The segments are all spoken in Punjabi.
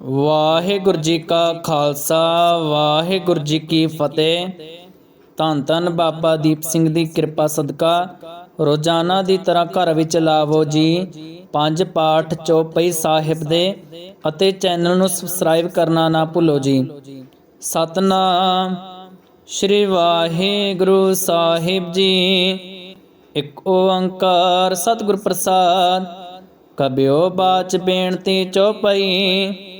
ਵਾਹਿਗੁਰੂ ਜੀ ਕਾ ਖਾਲਸਾ, ਵਾਹਿਗੁਰੂ ਜੀ ਕੀ ਫਤਿਹ। ਧੰਨ ਧੰਨ ਬਾਬਾ ਦੀਪ ਸਿੰਘ ਦੀ ਕਿਰਪਾ ਸਦਕਾ ਰੋਜ਼ਾਨਾ ਦੀ ਤਰ੍ਹਾਂ ਘਰ ਵਿੱਚ ਲਾਵੋ ਜੀ, ਪੰਜ ਪਾਠ ਚੌਪਈ ਸਾਹਿਬ ਦੇ ਅਤੇ ਚੈਨਲ ਨੂੰ ਸਬਸਕ੍ਰਾਈਬ ਕਰਨਾ ਨਾ ਭੁੱਲੋ ਜੀ। ਸਤਨਾਮ ਸ਼੍ਰੀ ਵਾਹਿਗੁਰੂ ਸਾਹਿਬ ਜੀ। ਇੱਕ ਓੰਕਾਰ ਸਤਿਗੁਰ ਪ੍ਰਸਾਦ, ਕਬਿਓ ਬਾਚ ਬੇਨਤੀ ਚੌਪਈ।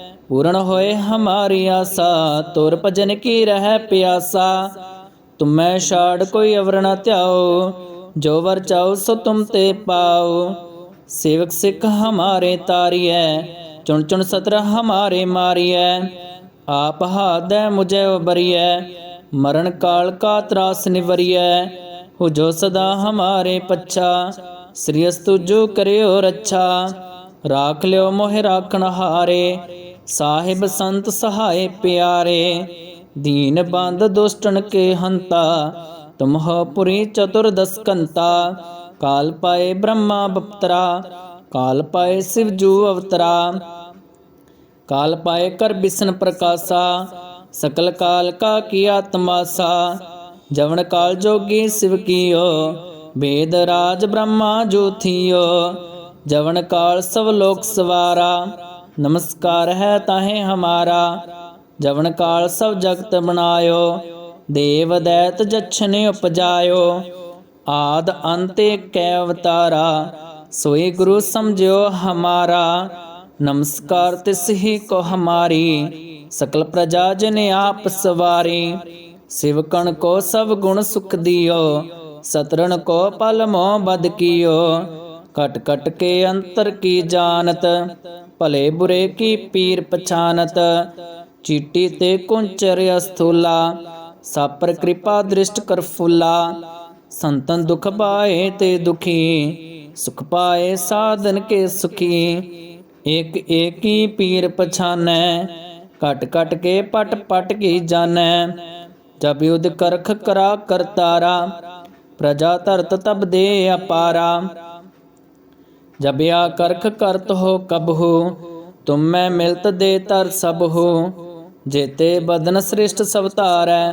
ਪੂਰਨ ਹੋਏ ਹਮਾਰੀ ਆਸਾ, ਤੁਰ ਭਜਨ ਕੀ ਰਹਿ ਪਿਆਸਾ। ਤੁਮੈ ਛਾੜ ਕੋਈ ਅਵਰ ਨ ਧਿਆਓ, ਜੋ ਵਰ ਚਾਓ ਸੋ ਤੁਮ ਤੇ ਪਾਓ। ਸੇਵਕ ਸਿੱਖ ਹਮਾਰੇ ਤਾਰੀਐ, ਚੁਣ ਚੁਣ ਸਤਰ ਹਮਾਰੇ ਮਾਰੀਐ। ਆਪ ਹਾਦੈ ਮੁਝੇ ਉਬਰੀਐ ਮਰਨ ਕਾਲ ਕਾ ਤਰਾਸ ਨਿਵਰੀਐ। ਹੋ ਜੋ ਸਦਾ ਹਮਾਰੇ ਪੱਛਾ, ਸ੍ਰੀ ਅਸਤੁ ਜੋ ਕਰਿਓ ਰੱਛਾ। ਰਾਖ ਲਿਓ ਮੋਹਿ ਰਾਖਣ ਹਾਰੇ। ਸਾਹਿਬ ਸੰਤ ਸਹਾਏ ਪਿਆਰੇ, ਦੀਨ ਬੰਦ ਦੁਸ਼ਟਨ ਕੇ ਹੰਤਾ ਤੁਮ ਹੋ ਪੁਰੀ ਚਤੁਰਦਸ ਕੰਤਾ, ਕਾਲ ਪਾਏ ਬ੍ਰਹਮਾ ਬਪਤਰਾ, ਕਾਲ ਪਾਏ ਸਿਵ ਜੂ ਅਵਤਰਾ, ਕਾਲ ਪਾਏ ਕਰ ਬਿਸ਼ਨ ਪ੍ਰਕਾਸ਼ਾ, ਸਕਲ ਕਾਲ ਕਾ ਕੀ ਆਤਮਾਸਾ ਜਵਨ ਕਾਲ ਜੋਗੀ ਸਿਵ ਕੀਓ, ਵੇਦ ਰਾਜ ਬ੍ਰਹਮਾ ਜੋਥੀਓ ਜਵਨ ਕਾਲ ਸਭ ਲੋਕ ਸਵਾਰਾ ਨਮਸਕਾਰ ਹੈ ਤਾਹੇ ਹਮਾਰਾ ਜਵਨ ਕਾਲ ਸਭ ਜਗਤ ਬਣਾਇਓ ਦੇਵ ਦੈਤ ਜਛਨ ਉਪਜਾਇਓ ਆਦ ਅੰਤੇ ਕੈ ਅਵਤਾਰਾ ਸੋਈ ਗੁਰੂ ਸਮਝਿਓ ਹਮਾਰਾ ਨਮਸਕਾਰ ਤਿਸ ਹੀ ਕੋ ਹਮਾਰੀ ਸਕਲ ਪ੍ਰਜਾ ਜਨ ਆਪ ਸਵਾਰੀ ਸਿਵਕਣ ਕੋ ਸਭ ਗੁਣ ਸੁਖ ਦਿਓ ਸਤਰਨ ਕੋ ਪਲ ਮੋ ਬਦ ਕੀਓ ਕਟ ਕਟ ਕੇ ਅੰਤਰ ਕੀ ਜਾਣਤ ਭਲੇ ਬੁਰੇ ਕੀ ਪੀਰ ਪਛਾਨਤ? ਚੀਟੀ ਤੇ ਕੁੰਚਰ ਅਸਥੂਲਾ, ਸਾਪਰ ਕਿਰਪਾ ਦ੍ਰਿਸ਼ਟ ਕਰ ਫੁੱਲਾ। ਸੰਤਨ ਦੁਖ ਪਾਏ ਤੇ ਦੁਖੀ, ਸੁਖ ਪਾਏ ਸਾਧਨ ਕੇ ਸੁਖੀ। ਇਕ ਏਕੀ ਪੀਰ ਪਛਾਨੈ ਕਟ ਕਟ ਕੇ ਪਟ ਪਟ ਕੀ ਜਾਣੈ। ਜਬ ਯੁਧ ਕਰਖ ਕਰਾ ਕਰਤਾਰਾ, ਪ੍ਰਜਾ ਧਰਤ ਤਬ ਦੇ ਅਪਾਰਾ। ਜਬ ਆ ਕਰਖ ਕਰਤ ਹੋ ਕਬਹੂ ਤੁਮ ਮੈਂ ਮਿਲਤ ਦੇ ਤਰ ਸਭ ਹੋ। ਜੇਤੇ ਬਦਨ ਸ੍ਰਿਸ਼ਟ ਸਭ ਧਾਰੈ,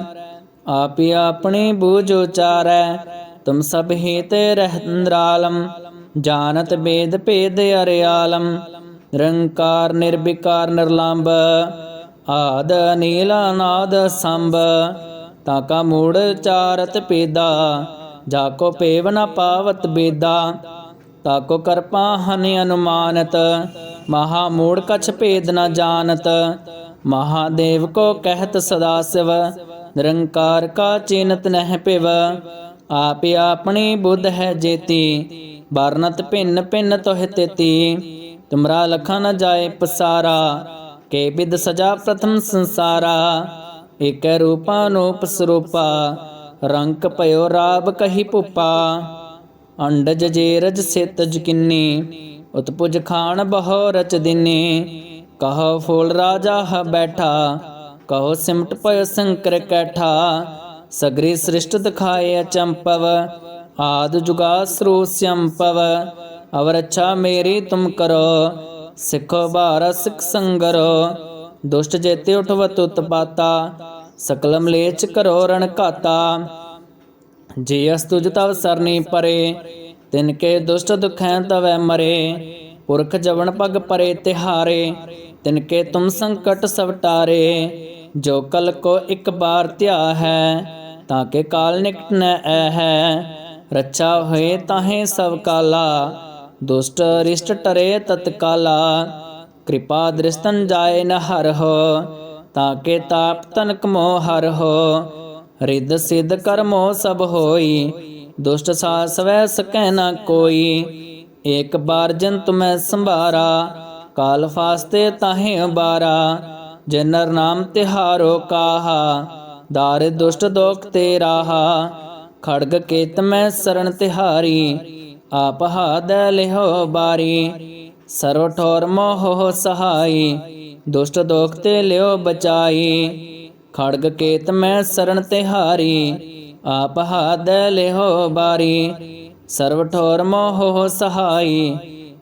ਆਪੀ ਆਪਣੀ ਬੂਝ ਉਚਾਰੈ। ਤੁਮ ਸਭ ਹੀ ਤੇ ਰਹਿੰਦਰਾਲਮ ਜਾਣਤ ਬੇਦ ਭੇਦ ਅਰਿਆਲਮ। ਨਿਰੰਕਾਰ, ਨਿਰਵਿਕਾਰ, ਨਿਰਲੰਭ, ਆਦ ਨੀਲ ਅਨਾਦ, ਸੰਭ। ਤਾ ਕਾ ਮੂੜ ਚਾਰਤ ਪੇਦਾ, ਜਾ ਕੋ ਪੇਵ ਨ ਪਾਵਤ ਬੇਦਾ। ਤਾ ਕੋ ਕਰਪਾ ਹਨ ਅਨੁਮਾਨਤ, ਮਹਾ ਮੂੜ ਕਛ ਭੇਦ ਨ ਜਾਣਤ ਮਹਾਦੇਵ ਕੋ ਕਹਿਤ ਸਦਾ ਸਿਵ, ਨਿਰੰਕਾਰ ਕਾ ਚਿਨਤ ਨਹਿ ਪਿਵ, ਆਪੇ ਆਪਣੀ ਬੁੱਧ ਹੈ ਜੇਤੀ, ਵਰਨਤ ਭਿੰਨ ਭਿੰਨ ਤੋਹਿ ਤੇਤੀ, ਤੁਮਰਾ ਲਖਾ ਨ ਜਾਏ ਪਸਾਰਾ, ਕੇ ਬਿਦ ਸਜਾ ਪ੍ਰਥਮ ਸੰਸਾਰਾ ਇਕ ਰੂਪਾ ਅਨੂਪ ਸਰੂਪਾ ਰੰਕ ਭਇਓ ਰਾਬ ਕਹੀ ਭੁਪਾ। ਅੰਡਜ ਜੇਰਜ ਸਿਤ ਜਕਿੰਨੀ ਉਤਪੁਜ ਖਾਨ ਬਹੁ ਰਚ ਦਿਨੀ। ਕਹੋ ਫੂਲ ਰਾਜਾ ਹ ਬੈਠਾ, ਕਹੋ ਸਿਮਟ ਪਇ ਸੰਕਰ ਕੈਠਾ। ਸਗਰੀ ਸ੍ਰਿਸ਼ਟ ਦਿਖਾਏ ਅਚੰਪਵ, ਆਦ ਜੁਗਾ ਸਰੂਪ ਸੰਪਵ। ਅਵਰ ਅੱਛਾ ਮੇਰੀ ਤੁਮ ਕਰੋ, ਸਿੱਖੋ ਭਾਰ ਸਿਖ ਸੰਗਰੋ। ਦੁਸ਼ਟ ਜੇਤੇ ਉਠਵਤ ਉਤਪਾਤਾ ਸਕਲ ਮਲੇਚ ਕਰੋ ਰਣ ਘਾਤਾ। ਜੇ ਅਸ ਤੁਜ ਤਵ ਸਰਨੀ ਪਰੇ, ਤਿਨ ਕੇ ਦੁਸ਼ਟ ਦੁਖੈ ਤਵੈ ਮਰੇ। ਪੁਰਖ ਜਵਨ ਪਗ ਪਰੇ ਤਿਹਾਰੇ, ਤਿਨ ਕੇ ਤੁਮ ਸੰਕਟ ਸਭ ਜੋ ਕਲ ਕੋ ਇੱਕ ਬਾਰ ਧਿਆ ਹੈ, ਤਾਂ ਕੇ ਕਾਲ ਨਿਕਟ ਨ ਐ ਹੈ। ਰੱਛਾ ਹੋਏ ਤਾਹੇ ਸਭ ਕਾਲਾ, ਦੁਸ਼ਟ ਰਿਸ਼ਟ ਟਰੇ ਤਤਕਾਲਾ ਕਿਰਪਾ ਦ੍ਰਿਸ਼ਤਨ ਜਾਏ ਨ ਹਰ ਹੋ, ਤਾਂ ਕੇ ਤਾਪ ਤਨਕ ਮੋ ਹਰ ਹੋ। ਰਿੱਧ ਸਿੱਧ ਕਰਮੋ ਸਭ ਹੋਈ, ਦੁਸ਼ਟ ਸਾਸ ਸਕੈ ਨ ਕੋਈ। ਏਕ ਬਾਰ ਜੰਤ ਮੈਂ ਸੰਭਾਰਾ, ਕਾਲ ਫਾਸਤੇ ਤਾਹੇ ਬਾਰਾ ਜਨਰ ਨਾਮ ਤਿਹਾਰੋ ਕਾਹਾ, ਦਾਰ ਦੁਸ਼ਟ ਦੋਖ ਤੇ ਰਾਹਾ। ਖੜਗ ਕੇਤ ਮੈਂ ਸਰਣ ਤਿਹਾਰੀ, ਆਪ ਹਾਦ ਲਿਹੋ ਬਾਰੀ। ਸਰਵ ਠੋਰ ਮੋਹ ਸਹਾਈ, ਦੁਸ਼ਟ ਦੋਖ ਤੇ ਲਿਓ ਬਚਾਈ। ਖੜਗ ਕੇਤ ਮੈਂ ਸਰਣ ਤਿਹਾਰੀ, ਆਪ ਹਾਦ ਲਿਹੋ ਬਾਰੀ। ਸਰਵ ਠੋਰ ਮੋਹ ਸਹਾਈ,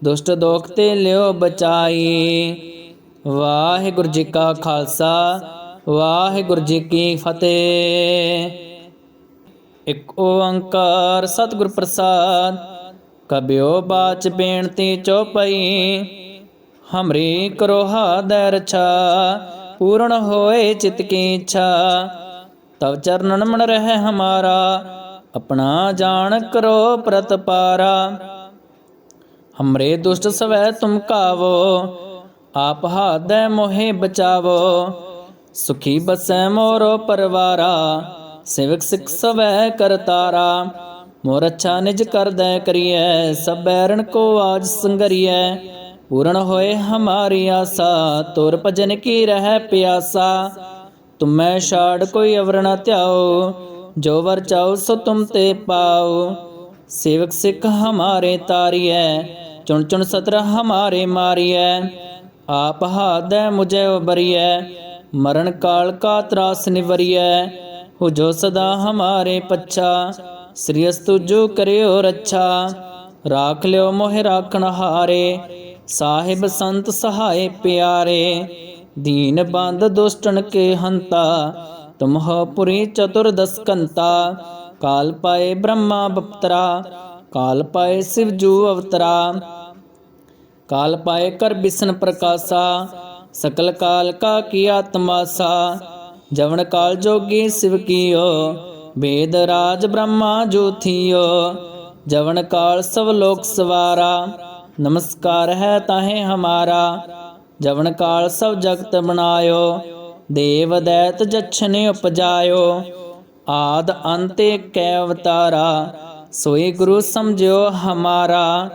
ਦੁਸ਼ਟ ਦੋਖ ਤੇ ਲਿਓ ਬਚਾਈ। ਵਾਹਿਗੁਰੂ ਜੀ ਕਾ ਖਾਲਸਾ, ਵਾਹਿਗੁਰੂ ਜੀ ਕੀ ਫਤਿਹ। ਇਕ ਓੰਕਾਰ ਸਤਿਗੁਰ ਪ੍ਰਸਾਦ, ਕਬਿਓ ਬਾਚ ਬੇਨਤੀ ਚੋਪਈ ਹਮਰੀ ਕਰੋ ਹਾਦੈ ਰਛਾ ਪੂਰਨ ਹੋਏ ਚਿਤ ਕੀ ਇੱਛਾ, ਤਵ ਚਰਨਨ ਮਨ ਰਹਿ ਹਮਾਰਾ, ਆਪਣਾ ਜਾਣ ਕਰੋ ਪ੍ਰਤਪਾਰਾ ਹਮਰੇ ਦੁਸ਼ਟ ਸਵੈ ਤੁਮ ਕਾਵੋ, ਆਪ ਹਾਦੈ ਮੋਹਿ ਬਚਾਵੋ। ਸੁਖੀ ਬਸੈ ਮੋਰੋ ਪਰਵਾਰਾ, ਸਿਵਕ ਸਿਖ ਸਵੈ ਕਰਤਾਰਾ ਮੋਰ ਅੱਛਾ ਨਿਜ ਕਰਦੈ ਕਰੀਐ, ਸਭ ਬੈਰਣ ਕੋ ਆਜ ਸੰਗਰੀਐ। ਪੂਰਨ ਹੋਏ ਹਮਾਰੀ ਆਸਾ, ਤੁਰ ਭਜਨ ਕੀ ਰਹਿ ਪਿਆਸਾ। ਤੁਮੈ ਛਾੜ ਕੋਈ ਅਵਰ ਨ ਧਿਆਓ, ਜੋ ਵਰ ਚਾਓ ਸੋ ਤੁਮ ਤੇ ਪਾਓ। ਸੇਵਕ ਸਿੱਖ ਹਮਾਰੇ ਤਾਰੀਐ, ਚੁਣ ਚੁਣ ਸਤਰ ਹਮਾਰੇ ਮਾਰੀਐ। ਆਪ ਹਾਦੈ ਮੁਝੇ ਉਬਰੀਐ ਮਰਨ ਕਾਲ ਕਾ ਤਰਾਸ ਨਿਵਰੀਐ। ਹੋ ਜੋ ਸਦਾ ਹਮਾਰੇ ਪੱਛਾ, ਸ੍ਰੀ ਅਸਤੁ ਜੋ ਕਰਿਓ ਰੱਛਾ। ਰਾਖ ਲਿਓ ਮੋਹਿ ਰਾਖਣ ਹਾਰੇ ਸਾਹਿਬ ਸੰਤ ਸਹਾਏ ਪਿਆਰੇ, ਦੀਨ ਬੰਦ ਦੁਸ਼ਟਨ ਕੇ ਹੰਤਾ ਤੁਮਹ ਪੁਰੀ ਚਤੁਰਦਸ ਕੰਤਾ, ਕਾਲ ਪਾਏ ਬ੍ਰਹਮਾ ਬਪਤਰਾ, ਕਾਲ ਪਾਏ ਸਿਵ ਜੂ ਅਵਤਰਾ। ਕਾਲ ਪਾਏ ਕਰ ਬਿਸਨ ਪ੍ਰਕਾਸ਼ਾ, ਸਕਲ ਕਾਲ ਕਾ ਕੀ ਆਤਮਾਸਾ ਜਵਨ ਕਾਲ ਜੋਗੀ ਸਿਵ ਕੀਓ, ਵੇਦ ਰਾਜ ਬ੍ਰਹਮਾ ਜੋਥੀਓ ਜਵਨ ਕਾਲ ਸਭ ਲੋਕ ਸਵਾਰਾ। ਨਮਸਕਾਰ ਹੈ ਤਾਹੇ ਹਮਾਰਾ, ਜਵਨ ਕਾਲ ਸਭ ਜਗਤ ਬਣਾਇਓ ਦੇਵ ਦੈਤ ਜਛਨੇ ਉਪਜਾਇਓ। ਆਦ ਅੰਤੇ ਕੈ ਅਵਤਾਰਾ, ਸੋਈ ਗੁਰੂ ਸਮਝਿਓ ਹਮਾਰਾ।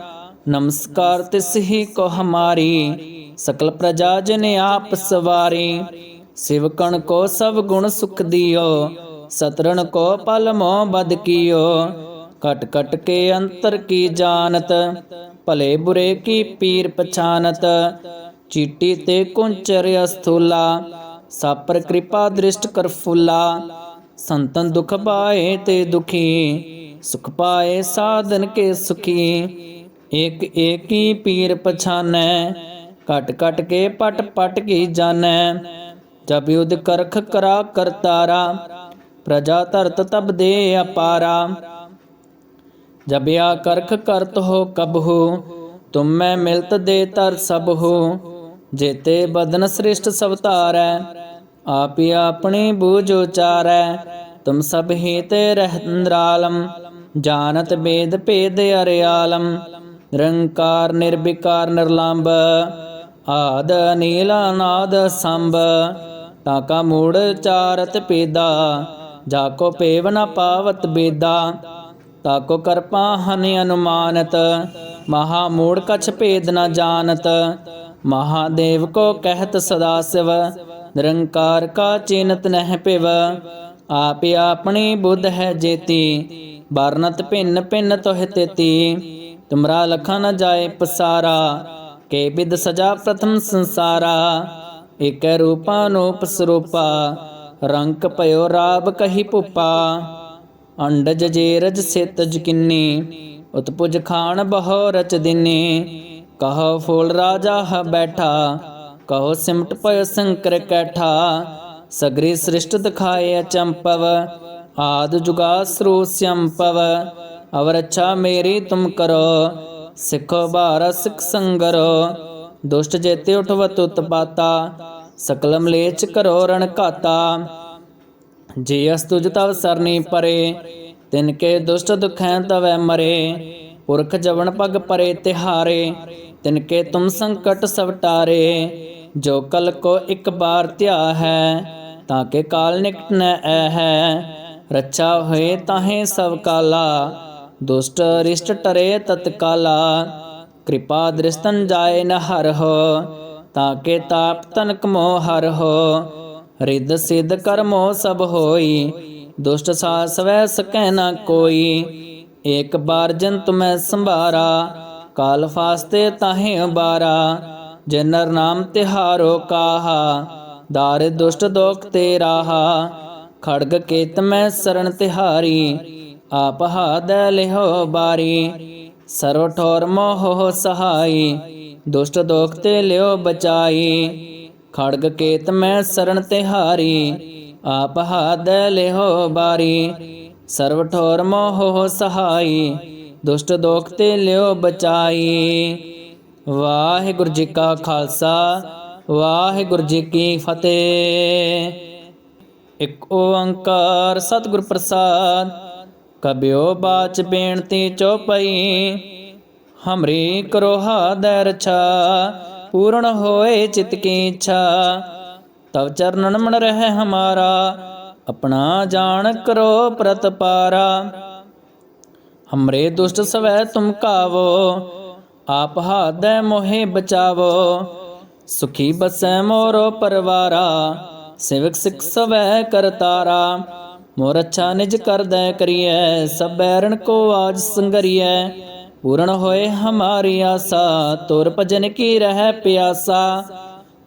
ਨਮਸਕਾਰ ਤਿਸ ਹੀ ਕੋ ਹਮਾਰੀ, ਸਕਲ ਪ੍ਰਜਾ ਜਨ ਆਪ ਸਵਾਰੀ। ਸਿਵਕਣ ਕੋ ਸਭ ਗੁਣ ਸੁਖ ਦਿਓ, ਸਤਰਣ ਕੋ ਪਲ ਮੋ ਬਦ ਕੀਓ। ਕਟ ਕਟ ਕੇ ਅੰਤਰ ਕੀ ਜਾਣਤ ਭਲੇ ਬੁਰੇ ਕੀ ਪੀਰ ਪਛਾਨਤ? ਚੀਟੀ ਤੇ ਕੁੰਚਰ ਅਸਥੂਲਾ, ਸਾਪਰ ਕਿਰਪਾ ਦ੍ਰਿਸ਼ਟ ਕਰ ਫੁੱਲਾ। ਸੰਤਨ ਦੁਖ ਪਾਏ ਤੇ ਦੁਖੀ, ਸੁਖ ਪਾਏ ਸਾਧਨ ਕੇ ਸੁਖੀ। ਇਕ ਏਕੀ ਪੀਰ ਪਛਾਨੈ ਕਟ ਕਟ ਕੇ ਪਟ ਪਟ ਕੀ ਜਾਣੈ। ਜਬ ਯੁਧ ਕਰਖ ਕਰਾ ਕਰਤਾਰਾ, ਪ੍ਰਜਾ ਧਰਤ ਤਬ ਦੇ ਅਪਾਰਾ। ਜਬਿਆ ਕਰਖ ਕਰਤ ਹੋ ਕਬ ਹੋ ਤੁਮ ਮੈਂ ਮਿਲਤ ਦੇ ਤਰ ਸਭ ਹੋ ਜੇਤੇ ਬਦਨ ਸ੍ਰਿਸ਼ਟ ਸਭ ਧਾਰੈ ਆਪ ਹੀ ਆਪਣੀ ਬੂਝ ਉਚਾਰੈ, ਤੁਮ ਸਭ ਹੀ ਤੇ ਰਹਿੰਦਰਾਲਮ ਜਾਣਤ ਬੇਦ ਭੇਦ ਅਰਿਆਲਮ, ਨਿਰੰਕਾਰ ਨਿਰਵਿਕਾਰ ਨਿਰਲੰਭ, ਆਦ ਨੀਲ ਅਨਾਦ ਸੰਭ ਤਾਕਾ ਮੂੜ ਚਾਰਤ ਪੇਦਾ, ਜਾ ਕੋ ਪੇਵ ਨ ਪਾਵਤ ਬੇਦਾ ਤਾਕੋ ਕਰਪਾ ਹਨ ਅਨੁਮਾਨਤ, ਮਹਾ ਮੂੜ ਕਛ ਭੇਦ ਨ ਜਾਣਤ ਮਹਾਦੇਵ ਕੋ ਕਹਿਤ ਸਦਾ ਸਿਵ, ਨਿਰੰਕਾਰ ਕਾ ਚਿਨਤ ਨਹਿ ਪਿਵ, ਆਪ ਆਪਣੀ ਬੁੱਧ ਹੈ ਜੇਤੀ, ਵਰਨਤ ਭਿੰਨ ਭਿੰਨ ਤੋਹਿ ਤੇਤੀ, ਤੁਮਰਾ ਲਖਾ ਨ ਜਾਏ ਪਸਾਰਾ, ਕੇ ਬਿਦ ਸਜਾ ਪ੍ਰਥਮ ਸੰਸਾਰਾ ਇਕ ਰੂਪਾ ਨੂਪ ਸਰੂਪਾ ਰੰਕ ਭਇਓ ਰਾਬ ਕਹੀ ਭੁਪਾ ਅੰਡਜ ਜੇਰਜ ਸਿਤਜ ਕਿੰਨੀ, ਉਤਪੁਜ ਖਾਨ ਬਹੁ ਰਚ ਦਿਨੇ। ਕਹੋ ਫੂਲ ਰਾਜਾ ਹ ਬੈਠਾ, ਕਹੋ ਸਿਮਟ ਪਇ ਸੰਕਰ ਕੈਠਾ। ਸਗਰੀ ਸ੍ਰਿਸ਼ਟ ਦਿਖਾਏ ਅਚੰਪਵ, ਆਦ ਜੁਗਾਸਰੂ ਸੰਪਵ। ਅਵਰ ਅੱਛਾ ਮੇਰੀ ਤੁਮ ਕਰੋ, ਸਿੱਖੋ ਬਾਰ ਸਿਖ ਸੰਗਰੋ। ਦੁਸ਼ਟ ਜੇਤੇ ਉਠਵਤ ਉਤਪਾਤਾ ਸਕਲ ਮਲੇਚ ਕਰੋ ਰਣ ਘਾਤਾ। ਜੇ ਅਸਤੁਜ ਤਵ ਸਰਨੀ ਪਰੇ, ਤਿਨ ਕੇ ਦੁਸ਼ਟ ਦੁਖੈ ਤਵੈ ਮਰੇ। ਪੁਰਖ ਜਵਨ ਪਗ ਪਰੇ ਤਿਹਾਰੇ, ਤਿਨ ਕੇ ਤੁਮ ਸੰਕਟ ਸਭ ਜੋ ਕਲ ਕੋ ਇੱਕ ਬਾਰ ਧਿਆ ਹੈ, ਤਾਂ ਕੇ ਕਾਲ ਨਿਕਟ ਨ ਐ ਹੈ। ਰੱਛਾ ਹੋਏ ਤਾਹੇ ਸਭ ਕਾਲਾ, ਦੁਸ਼ਟ ਰਿਸ਼ਟ ਟਰੇ ਤਤਕਾਲਾ ਕਿਰਪਾ ਦ੍ਰਿਸ਼ਤਨ ਜਾਏ ਨ ਹਰ ਹੋ ਤਾਕੇ ਤਾਪ ਤਨਕ ਮੋਹ ਹਰ ਹੋ ਰਿੱਧ ਸਿੱਧ ਕਰਮੋ ਸਭ ਹੋਈ। ਦੁਸ਼ਟ ਸਾਸ ਸਕੈ ਨਾ ਕੋਈ। ਇੱਕ ਬਾਰ ਜੰਤ ਮੈਂ ਸੰਭਾਰਾ, ਕਾਲ ਫਾਸਤੇ ਤਾਹੇ ਉਬਾਰਾ ਜੇ ਨਰ ਨਾਮ ਤਿਹਾਰੋ ਕਾਹਾ, ਦਾਰ ਦੁਸ਼ਟ ਦੋਖ ਤੇ ਰਾਹਾ। ਖੜਗ ਕੇਤ ਮੈਂ ਸਰਣ ਤਿਹਾਰੀ, ਆਪ ਹਾਦੈ ਲਿਹੋ ਬਾਰੀ। ਸਰਵ ਠੋਰ ਮੋਹ ਸਹਾਈ, ਦੁਸ਼ਟ ਦੋਖ ਤੇ ਲਿਓ ਬਚਾਈ। ਖੜਗ ਕੇਤ ਮੈਂ ਸਰਣ ਤਿਹਾਰੀ, ਆਪ ਹਾਦੈ ਲਿਹੋ ਬਾਰੀ। ਸਰਵ ਠੋਰ ਮੋਹ ਸਹਾਈ, ਦੁਸ਼ਟ ਦੋਖ ਤੇ ਲਿਓ ਬਚਾਈ। ਵਾਹਿਗੁਰੂ ਜੀ ਕਾ ਖਾਲਸਾ, ਵਾਹਿਗੁਰੂ ਜੀ ਕੀ ਫਤਿਹ। ਇੱਕ ਓੰਕਾਰ ਸਤਿਗੁਰ ਪ੍ਰਸਾਦ, ਕਬਿਓ ਬਾਚ ਬੇਨਤੀ ਚੋਪਈ ਹਮਰੀ ਕਰੋ ਹਾਦੈ ਰਛਾ ਪੂਰਨ ਹੋਏ ਚਿਤ ਕੀ ਇੱਛਾ, ਤਵ ਚਰਨਨ ਮਨ ਰਹਿ ਹਮਾਰਾ, ਆਪਣਾ ਜਾਣ ਕਰੋ ਪ੍ਰਤਪਾਰਾ ਹਮਰੇ ਦੁਸ਼ਟ ਸਵੈ ਤੁਮ ਕਾਵੋ, ਆਪ ਹਾਦੈ ਮੋਹਿ ਬਚਾਵੋ। ਸੁਖੀ ਬਸੈ ਮੋਰੋ ਪਰਵਾਰਾ, ਸਿਵਕ ਸਿਖ ਸਵੈ ਕਰਤਾਰਾ ਮੋਰ ਅੱਛਾ ਨਿਜ ਕਰਦੈ ਕਰੀਐ, ਸਭ ਬੈਰਣ ਕੋ ਆਜ ਸੰਗਰੀਐ। ਪੂਰਨ ਹੋਏ ਹਮਾਰੀ ਆਸਾ, ਤੁਰ ਭਜਨ ਕੀ ਰਹਿ ਪਿਆਸਾ।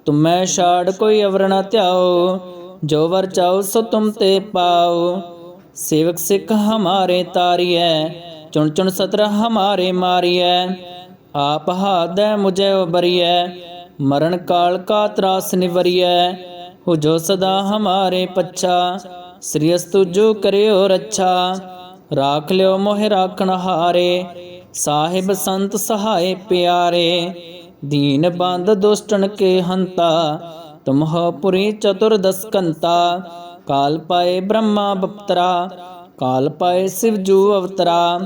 ਤੁਮੈ ਛਾੜ ਕੋਈ ਅਵਰ ਨ ਧਿਆਓ, ਜੋ ਵਰ ਚਾਓ ਸੋ ਤੁਮ ਤੇ ਪਾਓ। ਸੇਵਕ ਸਿੱਖ ਹਮਾਰੇ ਤਾਰੀਐ, ਚੁਣ ਚੁਣ ਸਤਰ ਹਮਾਰੇ ਮਾਰੀਐ। ਆਪ ਹਾਦੈ ਮੁਝੇ ਉਬਰੀਐ, ਮਰਨ ਕਾਲ ਕਾ ਤਰਾਸ ਨਿਵਰੀਐ। ਹੋ ਜੋ ਸਦਾ ਹਮਾਰੇ ਪੱਛਾ, ਸ੍ਰੀ ਅਸਤੁ ਜੋ ਕਰਿਓ ਰੱਛਾ। ਰਾਖ ਲਿਓ ਮੋਹਿ ਰਾਖਣ ਹਾਰੇ ਸਾਹਿਬ ਸੰਤ ਸਹਾਏ ਪਿਆਰੇ, ਦੀਨ ਬੰਦ ਦੁਸ਼ਟਨ ਕੇ ਹੰਤਾ ਤੁਮ ਹੋ ਪੁਰੀ ਚਤੁਰਦਸ ਕੰਤਾ, ਕਾਲ ਪਾਏ ਬ੍ਰਹਮਾ ਬਪਤਰਾ, ਕਾਲ ਪਾਏ ਸਿਵ ਜੂ ਅਵਤਰਾ,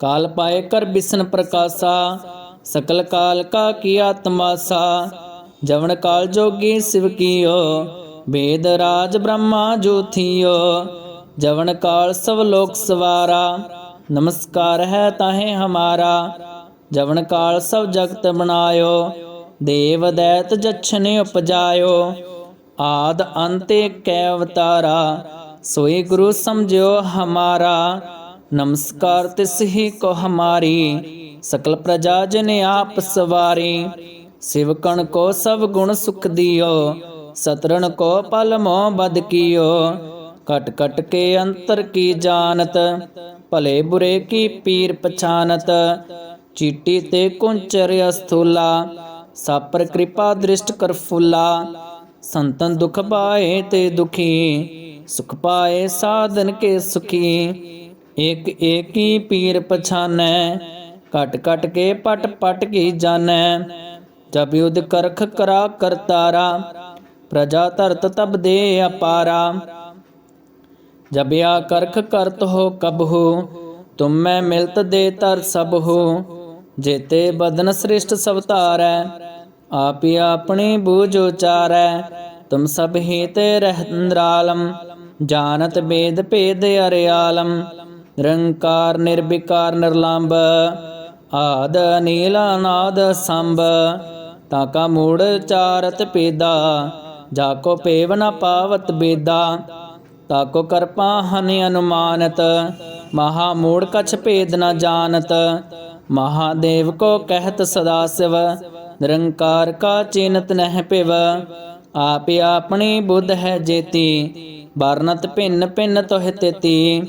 ਕਾਲ ਪਾਏ ਕਰ ਬਿਸ਼ਨ ਪ੍ਰਕਾਸ਼ਾ, ਸਕਲ ਕਾਲ ਕਾ ਕੀ ਤਮਾਸ਼ਾ ਜਵਨ ਕਾਲ ਜੋਗੀ ਸਿਵ ਕੀਓ, ਵੇਦ ਰਾਜ ਬ੍ਰਹਮਾ ਜੋਥੀਓ ਜਵਨ ਕਾਲ ਸਭ ਲੋਕ ਸਵਾਰਾ ਨਮਸਕਾਰ ਹੈ ਤਾਹੇ ਹਮਾਰਾ, ਜਵਨ ਕਾਲ ਸਭ ਜਗਤ ਬਣਾਇਓ ਦੇਵ ਦੈਤ ਜਛਨ ਉਪਜਾਇਓ। ਆਦ ਅੰਤੇ ਕੈ ਅਵਤਾਰਾ, ਸੋਈ ਗੁਰੂ ਸਮਝਿਓ ਹਮਾਰਾ। ਨਮਸਕਾਰ ਤਿਸ ਹੀ ਕੋ ਹਮਾਰੀ, ਸਕਲ ਪ੍ਰਜਾ ਜਨ ਆਪ ਸਵਾਰੀ। ਸਿਵਕਣ ਕੋ ਸਭ ਗੁਣ ਸੁਖ ਦਿਓ ਸਤਰਨ ਕੋ ਪਲ ਮੋ ਬਦ ਕੀਓ। ਕਟ ਕਟ ਕੇ ਅੰਤਰ ਕੀ ਜਾਣਤ ਭਲੇ ਬੁਰੇ ਕੀ ਪੀਰ ਪਛਾਨਤ? ਚੀਟੀ ਤੇ ਕੁੰਚਰ ਅਸਥੂਲਾ ਸਾਪਰ ਕਿਰਪਾ ਦ੍ਰਿਸ਼ਟ ਕਰ ਫੁੱਲਾ। ਸੰਤਨ ਦੁਖ ਪਾਏ ਤੇ ਦੁਖੀ, ਸੁਖ ਪਾਏ ਸਾਧਨ ਕੇ ਸੁਖੀ। ਇਕ ਏਕੀ ਪੀਰ ਪਛਾਨੈ ਕਟ ਕਟ ਕੇ ਪਟ ਪਟ ਕੀ ਜਾਣੈ। ਜਬ ਯੁਧ ਕਰਖ ਕਰਾ ਕਰਤਾਰਾ, ਪ੍ਰਜਾ ਧਰਤ ਤਬ ਦੇ ਅਪਾਰਾ। ਜਬਿਆ ਕਰਖ ਕਰਤ ਹੋ ਕਬਹੂ, ਤੁਮ ਮੈਂ ਮਿਲਤ ਦੇ ਤਰ ਸਭ ਹੋ ਜੇਤੇ ਬਦਨ ਸ੍ਰਿਸ਼ਟ ਸਭ ਧਾਰੈ ਆਪੀ ਆਪਣੀ ਬੂਝ ਉਚਾਰੈ, ਤੁਮ ਸਭ ਹੀ ਤੇ ਰਹਿੰਦਰਾਲਮ ਜਾਣਤ ਬੇਦ ਭੇਦ ਅਰਿਆਲਮ, ਨਿਰੰਕਾਰ ਨਿਰਵਿਕਾਰ ਨਿਰਲੰਭ ਆਦ ਨੀਲ ਅਨਾਦ ਸੰਭ ਤਾਕਾ ਮੂੜ ਚਾਰਤ ਪੇਦਾ, ਜਾ ਕੋ ਪੇਵ ਨ ਪਾਵਤ ਬੇਦਾ ਤਾਕੋ ਕਰਪਾ ਹਨ ਅਨੁਮਾਨਤ, ਮਹਾ ਮੂੜ ਕਛ ਭੇਦ ਨ ਜਾਣਤ ਮਹਾਦੇਵ ਕੋ ਕਹਿਤ ਸਦਾ ਸਿਵ, ਨਿਰੰਕਾਰ ਕਾ ਚਿਨਤ ਨਹਿ ਪਿਵ, ਆਪੇ ਆਪਣੀ ਬੁੱਧ ਹੈ ਜੇਤੀ, ਵਰਨਤ ਭਿੰਨ ਭਿੰਨ ਤੋਹਿ ਤੇਤੀ,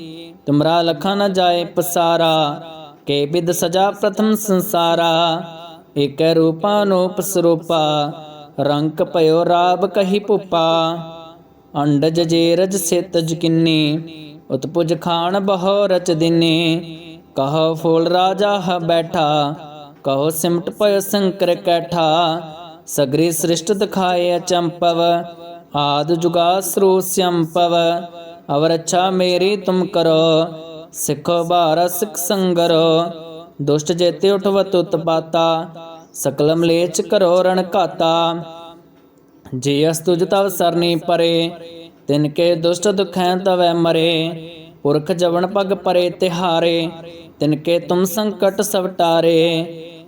ਤੁਮਰਾ ਲਖਾ ਨ ਜਾਏ ਪਸਾਰਾ, ਕੇ ਬਿਦ ਸਜਾ ਪ੍ਰਥਮ ਸੰਸਾਰਾ ਇਕ ਰੂਪਾ ਨੂਪ ਸਰੂਪਾ, ਰੰਕ ਭਇਓ ਰਾਬ ਕਹੀ ਭੁਪਾ ਅੰਡਜ ਜੇਰਜ ਸਿਤ ਜਕਿੰਨੀ, ਉਤਪੁਜ ਖਾਨ ਬਹੁ ਰਚ ਦਿਨੇ। ਕਹੋ ਫੂਲ ਰਾਜਾ ਹ ਬੈਠਾ, ਕਹੋ ਸਿਮਟ ਪਇ ਸੰਕਰ ਕੈਠਾ। ਸਗਰੀ ਸ੍ਰਿਸ਼ਟ ਦਿਖਾਏ ਅਚੰਪਵ, ਆਦ ਜੁਗਾ ਸਰੂ ਸੰਪਵ। ਅਵਰ ਅੱਛਾ ਮੇਰੀ ਤੁਮ ਕਰੋ, ਸਿੱਖੋ ਭਾਰ ਸਿਖ ਸੰਗਰੋ। ਦੁਸ਼ਟ ਜੇਤੇ ਉਠਵਤ ਉਤਪਾਤਾ ਸਕਲ ਲੇਚ ਕਰੋ ਰਣ ਘਾਤਾ। ਜੇ ਅਸ ਤੁਜ ਸਰਨੀ ਪਰੇ, ਤਿਨ ਕੇ ਦੁਸ਼ਟ ਦੁਖੈ ਤਵੈ ਮਰੇ। ਪੁਰਖ ਜਵਨ ਪਗ ਪਰੇ ਤਿਹਾਰੇ, ਤਿਨ ਕੇ ਤੁਮ ਸੰਕਟ ਸਭ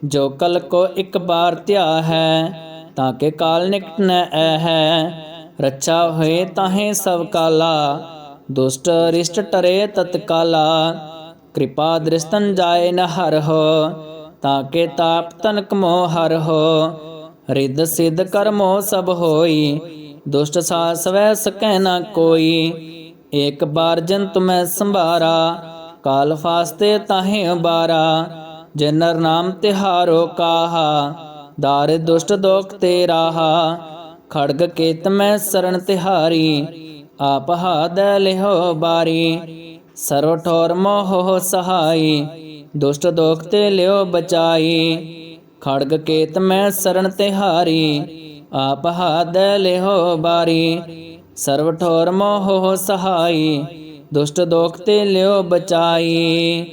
ਜੋ ਕਲ ਕੋ ਇੱਕ ਬਾਰ ਧਿਆ ਹੈ, ਤਾਂ ਕੇ ਕਾਲ ਨਿਕਟ ਨ ਐ ਹੈ। ਰੱਛਾ ਹੋਏ ਤਾਹੇ ਸਭ ਕਾਲਾ, ਦੁਸ਼ਟ ਰਿਸ਼ਟ ਟਰੇ ਤਤਕਾਲਾ ਕਿਰਪਾ ਦ੍ਰਿਸ਼ਤਨ ਜਾਏ ਨ ਹਰ ਹੋ ਤਾਂ ਕੇ ਤਾਪ ਤਨਕ ਮੋ ਹਰ ਹੋ ਰਿੱਧ ਸਿੱਧ ਕਰਮੋ ਸਭ ਹੋਈ, ਦੁਸ਼ਟ ਸਾਸ ਸਕੈ ਨ ਕੋਈ। ਏਕ ਬਾਰ ਜੰਤ ਮੈਂ ਸੰਭਾਰਾ, ਕਾਲ ਫਾਸਤੇ ਤਾਹੇ ਬਾਰਾ ਜਨਰ ਨਾਮ ਤਿਹਾਰੋ ਕਾਹਾ, ਦਾਰ ਦੁਸ਼ਟ ਦੋਖ ਤੇ ਰਾਹਾ। ਖੜਗ ਕੇਤ ਮੈਂ ਸਰਣ ਤਿਹਾਰੀ, ਆਪ ਹਾਦ ਲਿਹੋ ਬਾਰੀ। ਸਰਵ ਠੋਰ ਮੋਹ ਸਹਾਈ, ਦੁਸ਼ਟ ਦੋਖ ਤੇ ਲਿਓ ਬਚਾਈ। ਖੜਗ ਕੇਤ ਮੈਂ ਸਰਣ ਤਿਹਾਰੀ, ਆਪ ਹਾਦ ਲਿਹੋ ਬਾਰੀ। ਸਰਵ ਠੋਰ ਮੋਹ ਸਹਾਈ, ਦੁਸ਼ਟ ਦੋਖ ਤੇ ਲਿਓ ਬਚਾਈ।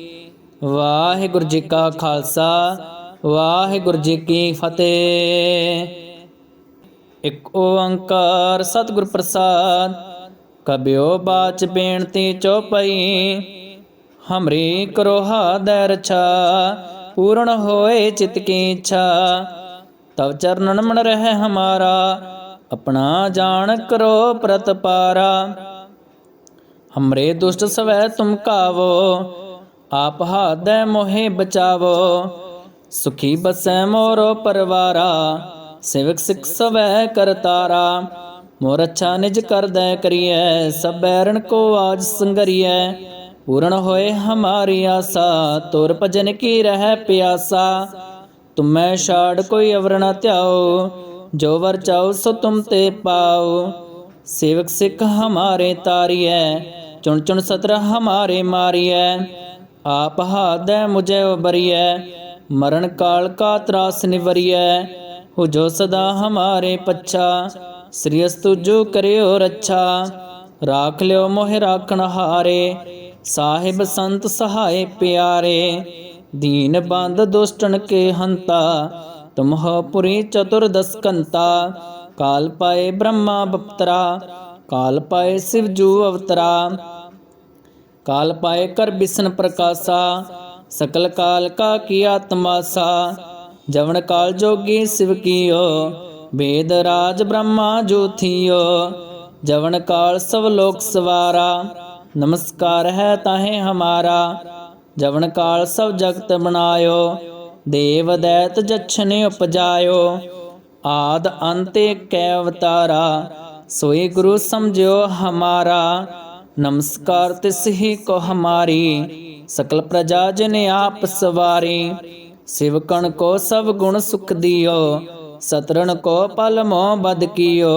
ਵਾਹਿਗੁਰੂ ਜੀ ਕਾ ਖਾਲਸਾ, ਵਾਹਿਗੁਰੂ ਜੀ ਕੀ ਫਤਿਹ। ਇਕ ਓੰਕਾਰ ਸਤਿਗੁਰ ਪ੍ਰਸਾਦ, ਕਬਿਓ ਬਾਚ ਬੇਨਤੀ ਚੋਪਈ ਹਮਰੀ ਕਰੋ ਹਾਦੈ ਰਛਾ ਪੂਰਨ ਹੋਏ ਚਿਤ ਕੀ ਇੱਛਾ, ਤਵ ਚਰਨਨ ਮਨ ਰਹਿ ਹਮਾਰਾ, ਆਪਣਾ ਜਾਣ ਕਰੋ ਪ੍ਰਤਪਾਰਾ ਹਮਰੇ ਦੁਸ਼ਟ ਸਵੈ ਤੁਮ ਕਾਵੋ, ਆਪ ਹਾਦੈ ਮੋਹਿ ਬਚਾਵੋ। ਸੁਖੀ ਬਸੈ ਮੋਰੋ ਪਰਵਾਰਾ, ਸਿਵਕ ਸਿਖ ਸਵੈ ਕਰਤਾਰਾ ਮੋਰ ਅੱਛਾ ਨਿਜ ਕਰਦੈ ਕਰੀਐ, ਸਭ ਬੈਰਣ ਕੋ ਆਜ ਸੰਗਰੀਐ। ਪੂਰਨ ਹੋਏ ਹਮਾਰੀ ਆਸਾ, ਤੁਰ ਭਜਨ ਕੀ ਰਹਿ ਪਿਆਸਾ। ਤੁਮੈ ਛਾੜ ਕੋਈ ਅਵਰ ਨ ਧਿਆਓ, ਜੋ ਵਰ ਚਾਓ ਸੋ ਤੁਮ ਤੇ ਪਾਓ। ਸੇਵਕ ਸਿੱਖ ਹਮਾਰੇ ਤਾਰੀਐ, ਚੁਣ ਚੁਣ ਸਤਰ ਹਮਾਰੇ ਮਾਰੀਐ। ਆਪ ਹਾਦੈ ਮੁਝੇ ਉਬਰੀਐ ਮਰਨ ਕਾਲ ਕਾ ਤਰਾਸ ਨਿਵਰੀਐ। ਹੋ ਜੋ ਸਦਾ ਹਮਾਰੇ ਪੱਛਾ, ਸ੍ਰੀ ਅਸਤੁ ਜੋ ਕਰਿਓ ਰੱਛਾ। ਰਾਖ ਲਿਓ ਮੋਹਿ ਰਾਖਣ ਹਾਰੇ ਸਾਹਿਬ ਸੰਤ ਸਹਾਏ ਪਿਆਰੇ, ਦੀਨ ਬੰਦ ਦੁਸ਼ਟਨ ਕੇ ਹੰਤਾ ਤੁਮ ਹੋ ਪੁਰੀ ਚਤੁਰਦਸ ਕੰਤਾ, ਕਾਲ ਪਾਏ ਬ੍ਰਹਮਾ ਬਪਤਰਾ, ਕਾਲ ਪਾਏ ਸਿਵ ਜੂ ਅਵਤਰਾ। ਕਾਲ ਪਾਏ ਕਰ ਬਿਸਨ ਪ੍ਰਕਾਸ਼ਾ, ਸਕਲ ਕਾਲ ਕਾ ਕੀ ਆਤਮਾਸਾ ਜਵਨ ਕਾਲ ਜੋਗੀ ਸਿਵ ਕੀਓ, ਵੇਦ ਰਾਜ ਬ੍ਰਹਮਾ ਜੋਥੀਓ ਜਵਨ ਕਾਲ ਸਭ ਲੋਕ ਸਵਾਰਾ। ਨਮਸਕਾਰ ਹੈ ਤਾਹੇ ਹਮਾਰਾ, ਜਵਨ ਕਾਲ ਸਭ ਜਗਤ ਬਣਾਇਓ ਦੇਵ ਦੈਤ ਜਛਨੇ ਉਪਜਾਇਓ, ਆਦ ਅੰਤੇ ਕੈ ਅਵਤਾਰਾ ਸੋਈ ਗੁਰੂ ਸਮਝਿਓ ਹਮਾਰਾ, ਨਮਸਕਾਰ ਤਿਸ ਹੀ ਕੋ ਹਮਾਰੀ, ਸਕਲ ਪ੍ਰਜਾ ਜਨ ਆਪ ਸਵਾਰੀ ਸਿਵਕਣ ਕੋ ਸਭ ਗੁਣ ਸੁਖ ਦਿਓ, ਸਤਰਣ ਕੋ ਪਲ ਮੋ ਬਦ ਕੀਓ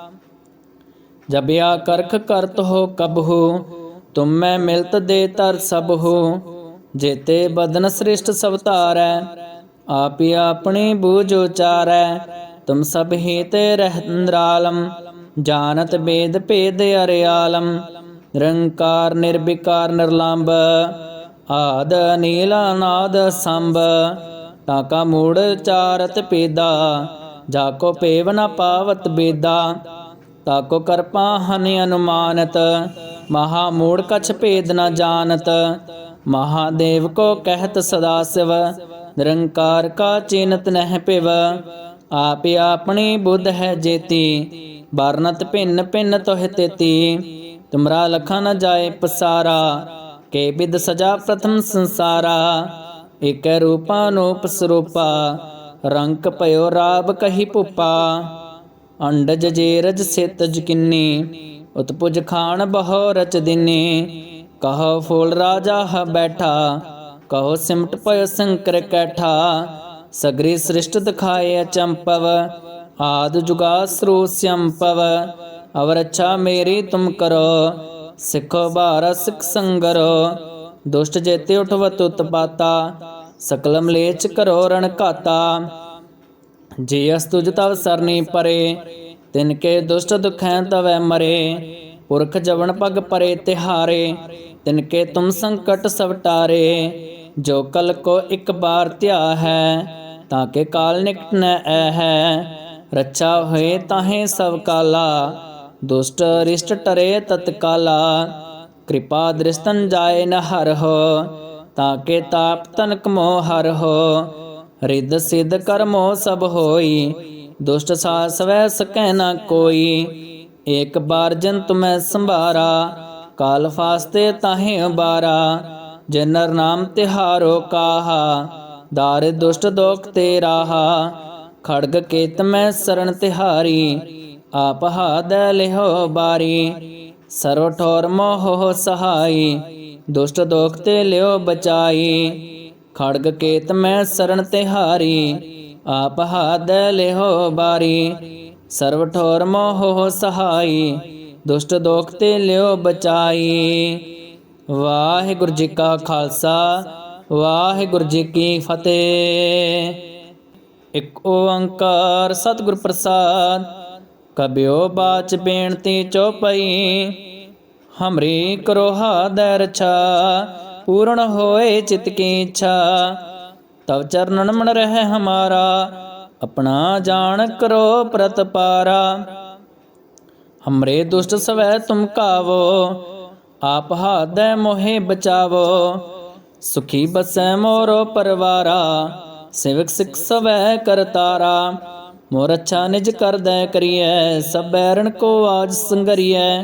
ਆ ਕਰਖ ਕਰਤ ਹੋ ਕਬਹੂ, ਤੁਮ ਮੈਂ ਮਿਲਤ ਦੇ ਤਰ ਸਭ ਹੋ ਜੇਤੇ ਬਦਨ ਸ੍ਰਿਸ਼ਟ ਸਭ ਧਾਰੈ ਆਪੀ ਆਪਣੀ ਬੂਝ ਉਚਾਰੈ, ਤੁਮ ਸਭ ਹੀ ਰਹਿੰਦਰਾਲਮ ਜਾਣਤ ਬੇਦ ਭੇਦ ਅਰਿਆਲਮ, ਨਿਰੰਕਾਰ ਨਿਰਵਿਕਾਰ ਨਿਰਲੰਭ ਆਦ ਨੀਲ ਅਨਾਦ ਸੰਭ ਤਾਕਾ ਮੂੜ ਚਾਰਤ ਪੇਦਾ, ਜਾ ਕੋ ਪੇਵ ਨ ਪਾਵਤ ਬੇਦਾ। ਤਾਕੋ ਕਰਪਾ ਹਨ ਅਨੁਮਾਨਤ, ਮਹਾ ਮੂੜ ਕਛ ਭੇਦ ਨ ਜਾਣਤ ਮਹਾਦੇਵ ਕੋ ਕਹਿਤ ਸਦਾ ਸਿਵ, ਨਿਰੰਕਾਰ ਕਾ ਚਿਨਤ ਨਹਿ ਪਿਵ, ਆਪੇ ਆਪਣੀ ਬੁੱਧ ਹੈ ਜੇਤੀ, ਵਰਨਤ ਭਿੰਨ ਭਿੰਨ ਤੋਹਿ ਤੇਤੀ, ਤੁਮਰਾ ਲਖਾ ਨ ਜਾਏ ਪਸਾਰਾ, ਕੇ ਬਿਦ ਸਜਾ ਪ੍ਰਥਮ ਸੰਸਾਰਾ ਇਕ ਰੂਪਾ ਨੂਪ ਸਰੂਪਾ ਰੰਕ ਭਇਓ ਰਾਬ ਕਹੀ ਭੁਪਾ ਅੰਡਜ ਜੇਰਜ ਸਿਤਜ ਕਿੰਨੀ, ਉਤਪੁਜ ਖਾਨ ਬਹੁ ਰਚ ਦਿਨੇ। ਕਹੋ ਫੂਲ ਰਾਜਾ ਹ ਬੈਠਾ, ਕਹੋ ਸਿਮਟ ਪਇ ਸੰਕਰ ਕੈਠਾ। ਸਗਰੀ ਸ੍ਰਿਸ਼ਟ ਦਿਖਾਏ ਅਚੰਪਵ, ਆਦ ਜੁਗਾ ਸਰੂ ਸੰਪਵ। ਅਵਰ ਅੱਛਾ ਮੇਰੀ ਤੁਮ ਕਰੋ, ਸਿੱਖੋ ਭਾਰ ਸਿਖ ਸੰਗਰੋ। ਦੁਸ਼ਟ ਜੇਤੇ ਉਠਵਤ ਉਤਪਾਤਾ ਸਕਲ ਮਲੇਚ ਕਰੋ ਰਣ ਘਾਤਾ। ਜੇ ਅਸ ਤੁਜ ਤਵ ਸਰਨੀ ਪਰੇ, ਤਿਨ ਕੇ ਦੁਸ਼ਟ ਦੁਖੈ ਤਵੈ ਮਰੇ। ਪੁਰਖ ਜਵਨ ਪਗ ਪਰੇ ਤਿਹਾਰੇ, ਤਿਨ ਕੇ ਤੁਮ ਸੰਕਟ ਸਭ ਜੋ ਕਲ ਕੋ ਇੱਕ ਬਾਰ ਧਿਆ ਹੈ, ਤਾਂ ਕੇ ਕਾਲ ਨਿਕਟ ਨ ਐ ਹੈ। ਰੱਛਾ ਹੋਏ ਤਾਹੇ ਸਭ ਕਾਲਾ, ਦੁਸ਼ਟ ਰਿਸ਼ਟ ਟਰੇ ਤਤਕਾਲਾ ਕਿਰਪਾ ਦ੍ਰਿਸ਼ਤਨ ਜਾਏ ਨ ਹਰ ਹੋ, ਤਾਂ ਕੇ ਤਾਪ ਤਨਕ ਮੋਹ ਹਰ ਹੋ। ਰਿੱਧ ਸਿੱਧ ਕਰਮੋ ਸਭ ਹੋਈ, ਦੁਸ਼ਟ ਸਾਸ ਸਕੈ ਨਾ ਕੋਈ। ਇੱਕ ਬਾਰ ਜਨ ਤੁਮੈ ਸੰਭਾਰਾ, ਕਾਲ ਫਾਸਤੇ ਤਾਹੇ ਬਾਰਾ ਜੇ ਨਾਮ ਤਿਹਾਰੋ ਕਾਹਾ, ਦਾਰ ਦੁਸ਼ਟ ਦੋਖ ਤੇ ਰਾਹਾ। ਖੜਗ ਕੇਤ ਮੈਂ ਸਰਣ ਤਿਹਾਰੀ, ਆਪ ਹਾਦ ਲਿਹੋ ਬਾਰੀ। ਸਰਵ ਠੋਰ ਮੋਹ ਸਹਾਈ, ਦੁਸ਼ਟ ਦੋਖ ਤੇ ਲਿਓ ਬਚਾਈ। ਖੜਗ ਕੇਤ ਮੈਂ ਸਰਣ ਤਿਹਾਰੀ, ਆਪ ਹਾਦ ਲਿਹੋ ਬਾਰੀ। ਸਰਵ ਠੋਰ ਮੋਹ ਸਹਾਈ, ਦੁਸ਼ਟ ਦੋਖ ਤੇ ਲਿਓ ਬਚਾਈ। ਵਾਹਿਗੁਰੂ ਜੀ ਕਾ ਖਾਲਸਾ, ਵਾਹਿਗੁਰੂ ਜੀ ਕੀ ਫਤਿਹ। ਇਕ ਓੰਕਾਰ ਸਤਿਗੁਰ ਪ੍ਰਸਾਦ, ਕਬਿਓ ਬਾਚ ਬੇਨਤੀ ਚੋਪਈ ਹਮਰੀ ਕਰੋ ਹਾਦੈ ਰਛਾ ਪੂਰਨ ਹੋਏ ਚਿਤ ਕੀ ਇੱਛਾ, ਤਵ ਚਰਨਨ ਮਨ ਰਹਿ ਹਮਾਰਾ, ਆਪਣਾ ਜਾਣ ਕਰੋ ਪ੍ਰਤਪਾਰਾ ਹਮਰੇ ਦੁਸ਼ਟ ਸਵੈ ਤੁਮ ਕਾਵੋ, ਆਪ ਹਾਦੈ ਮੋਹਿ ਬਚਾਵੋ। ਸੁਖੀ ਬਸੈ ਮੋਰੋ ਪਰਵਾਰਾ, ਸਿਵਕ ਸਿਖ ਸਵੈ ਕਰਤਾਰਾ ਮੋਰ ਅੱਛਾ ਨਿਜ ਕਰਦੈ ਕਰੀਐ, ਸਭ ਬੈਰਣ ਕੋ ਆਜ ਸੰਗਰੀਐ।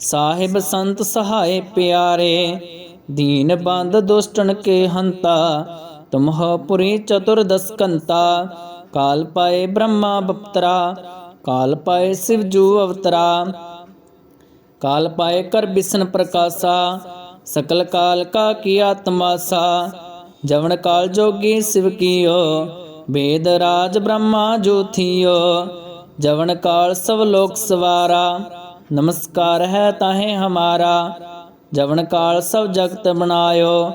ਸਾਹਿਬ ਸੰਤ ਸਹਾਏ ਪਿਆਰੇ, ਦੀਨ ਬੰਦ ਦੁਸ਼ਟਨ ਕੇ ਹੰਤਾ ਤੁਮ ਪੁਰੀ ਚਤੁਰਦਸ ਕੰਤਾ, ਕਾਲ ਪਾਏ ਬ੍ਰਹਮਾ ਬਪਤਰਾ, ਕਾਲ ਪਾਏ ਸਿਵ ਜੂ ਅਵਤਰਾ। ਕਾਲ ਪਾਏ ਕਰ ਬਿਸਨ ਪ੍ਰਕਾਸ਼ਾ, ਸਕਲ ਕਾਲ ਕਾ ਕੀ ਆਤਮਾਸਾ ਜਵਨ ਕਾਲ ਜੋਗੀ ਸਿਵ ਕੀਓ ਵੇਦ ਰਾਜ ਬ੍ਰਹਮਾ ਜੋਥੀਓ ਜਵਨ ਕਾਲ ਸਭ ਲੋਕ ਸਵਾਰਾ। ਨਮਸਕਾਰ ਹੈ ਤਾਹੇ ਹਮਾਰਾ, ਜਵਨ ਕਾਲ ਸਭ ਜਗਤ ਬਣਾਇਓ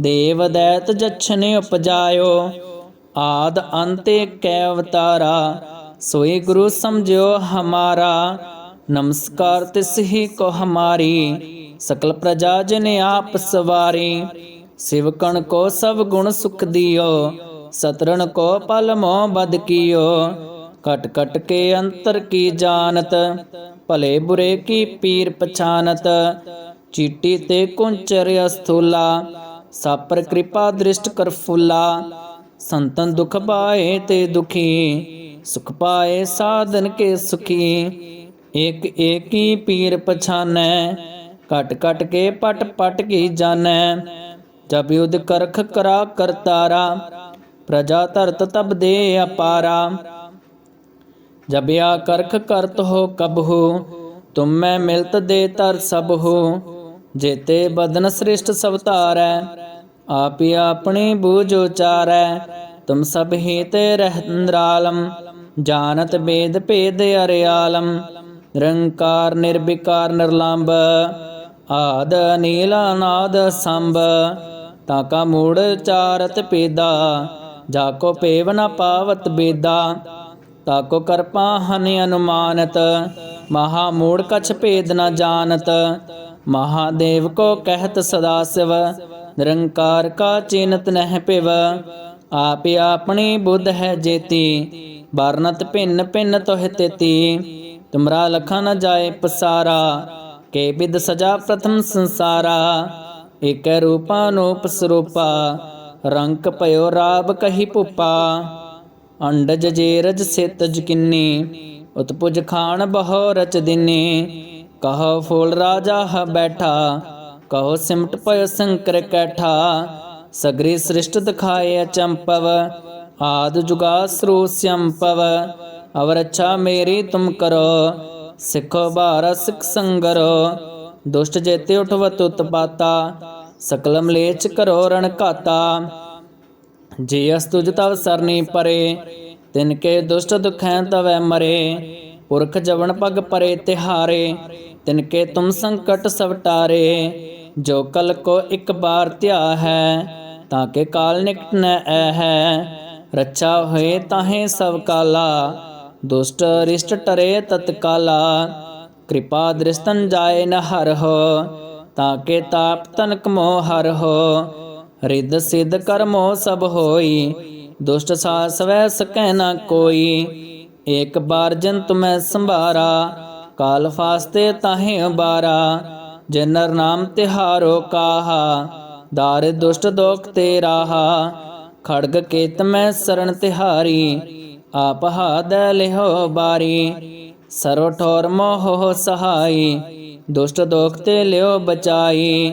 ਦੇਵ ਦੈਤ ਜਛਨੇ ਉਪਜਾਇਓ। ਆਦ ਅੰਤੇ ਕੈ ਅਵਤਾਰਾ ਸੋਈ ਗੁਰੂ ਸਮਝਿਓ ਹਮਾਰਾ। ਨਮਸਕਾਰ ਤਿਸ ਹੀ ਕੋ ਹਮਾਰੀ, ਸਕਲ ਪ੍ਰਜਾ ਜਨ ਆਪ ਸਵਾਰੀ। ਸਿਵਕਣ ਕੋ ਸਭ ਗੁਣ ਸੁਖ ਦਿਓ, ਸਤਰਣ ਕੋ ਪਲ ਮੋਹ ਬਦ ਕੀਓ। ਕਟ ਕਟ ਕੇ ਅੰਤਰ ਕੀ ਜਾਣਤ ਭਲੇ ਬੁਰੇ ਕੀ ਪੀਰ ਪਛਾਨਤ? ਚੀਟੀ ਤੇ ਕੁੰਚਰ ਅਸਥੂਲਾ, ਸਾਪਰ ਕਿਰਪਾ ਦ੍ਰਿਸ਼ਟ ਕਰ ਫੁੱਲਾ। ਸੰਤਨ ਦੁਖ ਪਾਏ ਤੇ ਦੁਖੀ, ਸੁਖ ਪਾਏ ਸਾਧਨ ਕੇ ਸੁਖੀ। ਇਕ ਏਕੀ ਪੀਰ ਪਛਾਨੈ ਕਟ ਕਟ ਕੇ ਪਟ ਪਟ ਕੀ ਜਾਣੈ। ਜਬ ਯੁਧ ਕਰਖ ਕਰਾ ਕਰਤਾਰਾ, ਪ੍ਰਜਾ ਧਰਤ ਤਬ ਦੇ ਅਪਾਰਾ। ਜਬਿਆ ਕਰਖ ਕਰਤ ਹੋ ਕਬ ਹੋ ਤੁਮ ਮੈਂ ਮਿਲਤ ਦੇ ਤਰ ਸਭ ਹੋ ਜੇਤੇ ਬਦਨ ਸ੍ਰਿਸ਼ਟ ਸਭ ਧਾਰੈ, ਆਪੀ ਆਪਣੀ ਬੂਝ ਉਚਾਰੈ, ਤੁਮ ਸਭ ਹੀ ਤੇ ਰਹਿੰਦਰਾਲਮ ਜਾਣਤ ਬੇਦ ਭੇਦ ਅਰਿਆਲਮ, ਨਿਰੰਕਾਰ ਨਿਰਵਿਕਾਰ ਨਿਰਲੰਭ, ਆਦ ਨੀਲ ਅਨਾਦ ਸੰਭ ਤਾਕਾ ਮੂੜ ਚਾਰਤ ਪੇਦਾ, ਜਾ ਕੋ ਪੇਵ ਨ ਪਾਵਤ ਬੇਦਾ। ਤਾਕੋ ਕਰਪਾ ਹਨ ਅਨੁਮਾਨਤ, ਮਹਾ ਮੂੜ ਕਛ ਭੇਦ ਨ ਜਾਣਤ, ਮਹਾਦੇਵ ਕੋ ਕਹਿਤ ਸਦਾ ਸਿਵ, ਨਿਰੰਕਾਰ ਕਾ ਚਿਨਤ ਨਹਿ ਪਿਵ, ਆਪੇ ਆਪਣੀ ਬੁੱਧ ਹੈ ਜੇਤੀ, ਵਰਨਤ ਭਿੰਨ ਭਿੰਨ ਤੋਹਿ ਤੇਤੀ, ਤੁਮਰਾ ਲਖਾ ਨ ਜਾਏ ਪਸਾਰਾ, ਕੇ ਬਿਦ ਸਜਾ ਪ੍ਰਥਮ ਸੰਸਾਰਾ ਇਕ ਰੂਪਾ ਨੂਪ ਸਰੂਪਾ ਰੰਕ ਭਇਓ ਰਾਬ ਕਹੀ ਭੁਪਾ ਅੰਡਜ ਜੇਰਜ ਸਿਤਜ ਕਿੰਨੀ, ਉਤਪੁਜ ਖਾਨ ਬਹੁ ਰਚ ਦਿਨੀ। ਕਹੋ ਫੂਲ ਰਾਜਾ ਹ ਬੈਠਾ, ਕਹੋ ਸਿਮਟ ਪਇ ਸੰਕਰ ਕੈਠਾ। ਸਗਰੀ ਸ੍ਰਿਸ਼ਟ ਦਿਖਾਏ ਅਚੰਪਵ, ਆਦ ਜੁਗਾ ਸਰੂ ਸੰਪਵ ਅਵਰ ਅੱਛਾ ਮੇਰੀ ਤੁਮ ਕਰੋ, ਸਿੱਖੋ ਭਾਰ ਸਿਖ ਸੰਗਰੋ। ਦੁਸ਼ਟ ਜੇਤੇ ਉਠਵਤ ਉਤਪਾਤਾ ਸਕਲ ਮਲੇਚ ਕਰੋ ਰਣ ਘਾਤਾ। ਜੇ ਅਸ ਤੁਜ ਤਵ ਸਰਨੀ ਪਰੇ, ਤਿਨ ਕੇ ਦੁਸ਼ਟ ਦੁਖੈ ਤਵੈ ਮਰੇ। ਪੁਰਖ ਜਵਨ ਪਗ ਪਰੇ ਤਿਹਾਰੇ, ਤਿਨ ਕੇ ਤੁਮ ਸੰਕਟ ਸਭ ਜੋ ਕਲ ਕੋ ਇੱਕ ਬਾਰ ਧਿਆ ਹੈ, ਤਾਂ ਕੇ ਕਾਲ ਨਿਕਟ ਨ ਐ ਹੈ। ਰੱਛਾ ਹੋਏ ਤਾਹੇ ਸਭ ਕਾਲਾ, ਦੁਸ਼ਟ ਰਿਸ਼ਟ ਟਰੇ ਤਤਕਾਲਾ ਕਿਰਪਾ ਦ੍ਰਿਸ਼ਤਨ ਜਾਏ ਨ ਹਰ ਹੋ, ਤਾਂ ਕੇ ਤਾਪ ਤਨਕ ਮੋਹ ਹਰ ਹੋ। ਰਿੱਧ ਸਿੱਧ ਕਰਮੋ ਸਭ ਹੋਈ। ਦੁਸ਼ਟ ਸਾਸ ਸਕੈ ਨਾ ਕੋਈ। ਇੱਕ ਬਾਰ ਜਨ ਤੁਮੈ ਸੰਭਾਰਾ। ਕਾਲ ਫਾਸਤੇ ਤਾਹੇ ਬਾਰਾ ਜੇ ਨਾਮ ਤਿਹਾਰੋ ਕਾਹਾ। ਦਾਰ ਦੁਸ਼ਟ ਦੋਖ ਤੇ ਰਾਹਾ। ਖੜਗ ਕੇਤ ਮੈਂ ਸਰਣ ਤਿਹਾਰੀ। ਆਪ ਹਾਦ ਲਿਹੋ ਬਾਰੀ। ਸਰਵ ਠੋਰ ਮੋਹ ਸਹਾਈ। ਦੁਸ਼ਟ ਦੋਖ ਤੇ ਲਿਓ ਬਚਾਈ।